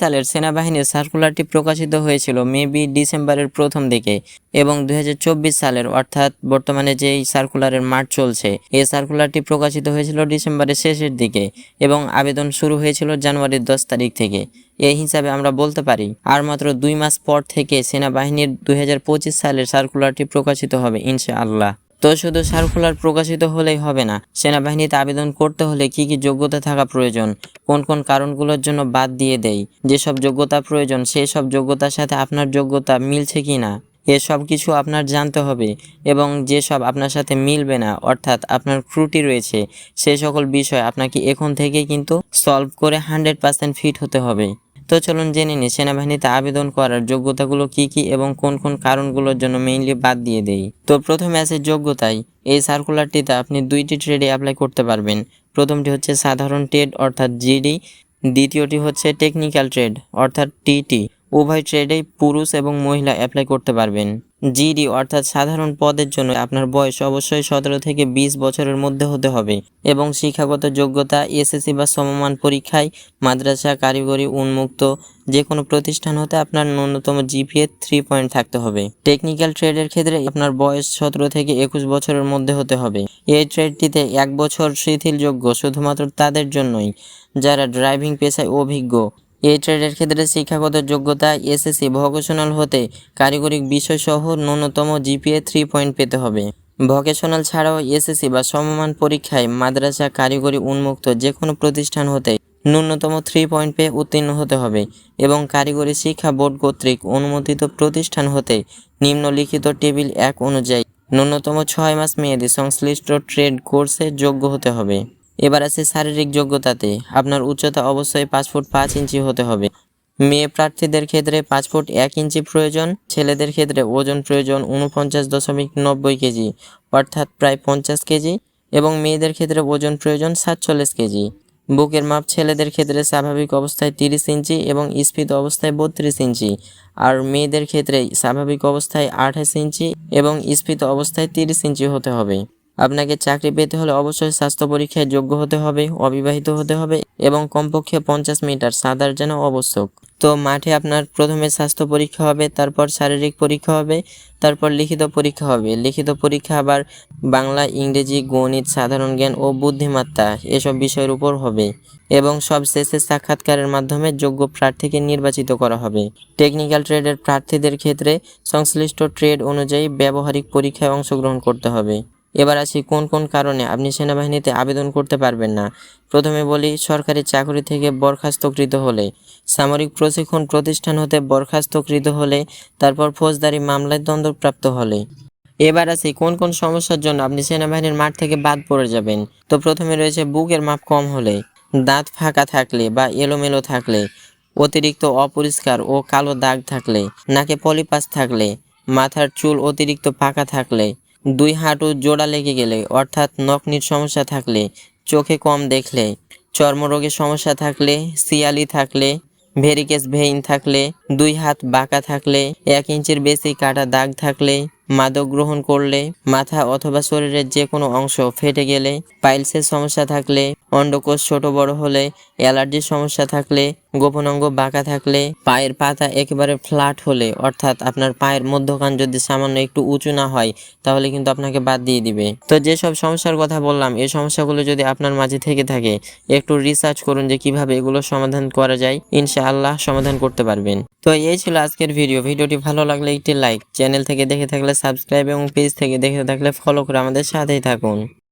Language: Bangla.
সালের সেনাবাহিনীর সার্কুলারটি প্রকাশিত হয়েছিল মেবি ডিসেম্বরের প্রথম দিকে এবং দুই হাজার চব্বিশ সালের, অর্থাৎ বর্তমানে যে এই সার্কুলারের মাঠ চলছে, এই সার্কুলারটি প্রকাশিত হয়েছিল ডিসেম্বরের শেষের দিকে এবং আবেদন শুরু হয়েছিল জানুয়ারির দশ তারিখ থেকে। এই হিসাবে আমরা বলতে পারি, আর মাত্র দুই মাস পর থেকে সেনাবাহিনীর দুই হাজার পঁচিশ সালের সার্কুলারটি প্রকাশিত হবে, ইনশাআল্লাহ। তো শুধু সার্কুলার প্রকাশিত হলেই হবে না, সেনাবাহিনীতে আবেদন করতে হলে কি কি যোগ্যতা থাকা প্রয়োজন, কোন কোন কারণগুলোর জন্য বাদ দিয়ে দেই, যেসব যোগ্যতা প্রয়োজন সেই সব যোগ্যতার সাথে আপনার যোগ্যতা মিলছে কি না, এসব কিছু আপনার জানতে হবে এবং যেসব আপনার সাথে মিলবে না, অর্থাৎ আপনার ত্রুটি রয়েছে সেই সকল বিষয় আপনাকে এখন থেকে কিন্তু সলভ করে হান্ড্রেড পার্সেন্ট ফিট হতে হবে। তো চলুন জেনে নিই, সেনাবাহিনীতে আবেদন করার যোগ্যতাগুলো কি কি এবং কোন কোন কারণগুলোর জন্য মেইনলি বাদ দিয়ে দেই? তো প্রথমে আছে যোগ্যতাই। এই সার্কুলারটিতে আপনি দুইটি ট্রেডে অ্যাপ্লাই করতে পারবেন। প্রথমটি হচ্ছে সাধারণ ট্রেড অর্থাৎ জিডি দ্বিতীয়টি হচ্ছে টেকনিক্যাল ট্রেড অর্থাৎ টিটি উভয় ট্রেডেই পুরুষ এবং মহিলা অ্যাপ্লাই করতে পারবেন। জিডি অর্থাৎ সাধারণ পদের জন্য আপনার বয়স অবশ্যই সতেরো থেকে বিশ বছরের মধ্যে হতে হবে এবং শিক্ষাগত যোগ্যতা এসএসসি বা সমমান পরীক্ষায় মাদ্রাসা, কারিগরি, উন্মুক্ত যে কোনো প্রতিষ্ঠান হতে আপনার ন্যূনতম জিপিএ থ্রি পয়েন্ট থাকতে হবে। টেকনিক্যাল ট্রেডের ক্ষেত্রে আপনার বয়স সতেরো থেকে একুশ বছরের মধ্যে হতে হবে। এই ট্রেডটিতে এক বছর শিথিলযোগ্য শুধুমাত্র তাদের জন্যই। যারা ড্রাইভিং পেশায় অভিজ্ঞ এই ট্রেডের ক্ষেত্রে শিক্ষাগত যোগ্যতা এসএসসি ভোকেশনাল হতে কারিগরিক বিষয়সহ ন্যূনতম জিপিএ থ্রি পয়েন্ট পেতে হবে। ভোকেশনাল ছাড়াও এসএসসি বা সমমান পরীক্ষায় মাদ্রাসা কারিগরি উন্মুক্ত যে কোনো প্রতিষ্ঠান হতে ন্যূনতম থ্রি পয়েন্ট পেয়ে উত্তীর্ণ হতে হবে এবং কারিগরি শিক্ষা বোর্ড কর্তৃক অনুমোদিত প্রতিষ্ঠান হতে নিম্নলিখিত টেবিল এক অনুযায়ী ন্যূনতম ছয় মাস মেয়াদী সংশ্লিষ্ট ট্রেড কোর্সে যোগ্য হতে হবে। এবার আছে শারীরিক যোগ্যতাতে। আপনার উচ্চতা অবশ্যই পাঁচ ফুট পাঁচ ইঞ্চি হতে হবে। মেয়ে প্রার্থীদের ক্ষেত্রে পাঁচ ফুট এক ইঞ্চি প্রয়োজন, ছেলেদের ক্ষেত্রে ওজন প্রয়োজন উনপঞ্চাশ দশমিক নব্বই কেজি, অর্থাৎ প্রায় পঞ্চাশ কেজি, এবং মেয়েদের ক্ষেত্রে ওজন প্রয়োজন সাতচল্লিশ কেজি। বুকের মাপ ছেলেদের ক্ষেত্রে স্বাভাবিক অবস্থায় তিরিশ ইঞ্চি এবং স্ফীত অবস্থায় বত্রিশ ইঞ্চি, আর মেয়েদের ক্ষেত্রে স্বাভাবিক অবস্থায় আঠাশ ইঞ্চি এবং স্ফীত অবস্থায় তিরিশ ইঞ্চি হতে হবে। আপনাকে চাকরি পেতে হলে অবশ্যই স্বাস্থ্য পরীক্ষায় যোগ্য হতে হবে, অবিবাহিত হতে হবে এবং কমপক্ষে পঞ্চাশ মিটার সাঁতার যেন আবশ্যক। তো মাঠে আপনার প্রথমে স্বাস্থ্য পরীক্ষা হবে, তারপর শারীরিক পরীক্ষা হবে, তারপর লিখিত পরীক্ষা হবে। লিখিত পরীক্ষা আবার বাংলা, ইংরেজি, গণিত, সাধারণ জ্ঞান ও বুদ্ধিমত্তা এসব বিষয়ের উপর হবে এবং সব শেষে সাক্ষাৎকারের মাধ্যমে যোগ্য প্রার্থীকে নির্বাচিত করা হবে। টেকনিক্যাল ট্রেডের প্রার্থীদের ক্ষেত্রে সংশ্লিষ্ট ট্রেড অনুযায়ী ব্যবহারিক পরীক্ষায় অংশগ্রহণ করতে হবে। এবার আসি কোন কোন কারণে আপনি সেনাবাহিনীতে আবেদন করতে পারবেন না। প্রথমে বলি, সরকারি চাকরি থেকে বরখাস্তকৃত হলে। সামরিক প্রশিক্ষণ প্রতিষ্ঠান হতে বরখাস্তকৃত হলে, তারপর ফৌজদারি মামলায় দণ্ডপ্রাপ্ত হলে। এবার আসি কোন কোন সমস্যার জন্য আপনি সেনাবাহিনীর মাঠ থেকে বাদ পড়ে যাবেন। তো প্রথমে রয়েছে বুকের মাপ কম হলে, দাঁত ফাঁকা থাকলে বা এলোমেলো থাকলে, অতিরিক্ত অপরিষ্কার ও কালো দাগ থাকলে, নাকে পলিপাস থাকলে, মাথার চুল অতিরিক্ত পাকা থাকলে দুই হাঁটু জোড়া লেগে গেলে, অর্থাৎ নকনির সমস্যা থাকলে, চোখে কম দেখলে চর্মরোগের সমস্যা থাকলে সিয়ালি থাকলে, ভেরিকেস ভেইন থাকলে, দুই হাত বাঁকা থাকলে, এক ইঞ্চির বেশি কাটা দাগ থাকলে, মাদক গ্রহণ করলে, মাথা অথবা শরীরের যে কোনো অংশ ফেটে গেলে, পাইলসের সমস্যা থাকলে, অন্ডকোষ ছোট বড় হলে, অ্যালার্জির সমস্যা থাকলে গোপন অঙ্গ বাঁকা থাকলে পায়ের পাতা একেবারে ফ্ল্যাট হলে, অর্থাৎ আপনার পায়ের মধ্যখান যদি সামান্য একটু উঁচু না হয়, তাহলে কিন্তু আপনাকে বাদ দিয়ে দিবে। তো যেসব সমস্যার কথা বললাম, এই সমস্যাগুলো যদি আপনার মাঝে থেকে থাকে, একটু রিসার্চ করুন যে কীভাবে এগুলো সমাধান করা যায়। ইনশাআল্লাহ সমাধান করতে পারবেন। তো এই ছিল আজকের ভিডিও। ভিডিওটি ভালো লাগলে একটি লাইক চ্যানেল থেকে দেখে থাকলে সাবস্ক্রাইব এবং পেজ থেকে দেখে থাকলে ফলো করে আমাদের সাথেই থাকুন।